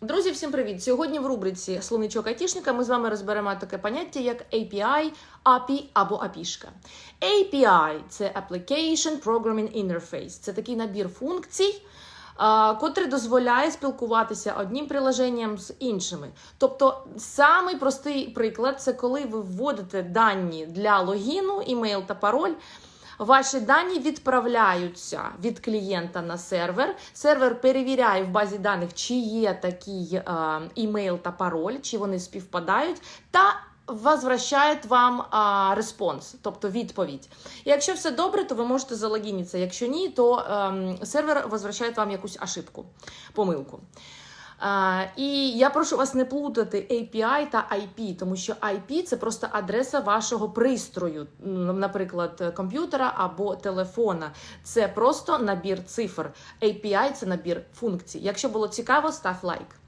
Друзі, всім привіт! Сьогодні в рубриці Словничок айтішника ми з вами розберемо таке поняття як API, API або API. API – це Application Programming Interface. Це такий набір функцій, котрий дозволяє спілкуватися одним приложенням з іншими. Тобто, самий простий приклад це коли ви вводите дані для логіну, імейл та пароль. Ваші дані відправляються від клієнта на сервер. Сервер перевіряє в базі даних, чи є такий е, імейл та пароль, чи вони співпадають, та возвращає вам а, респонс, тобто відповідь. І якщо все добре, то ви можете залогінитися. Якщо ні, то ем, сервер возвращає вам якусь ошибку, помилку. І я прошу вас не плутати API та IP, тому що IP це просто адреса вашого пристрою, наприклад, комп'ютера або телефона. Це просто набір цифр. API це набір функцій. Якщо було цікаво, став лайк.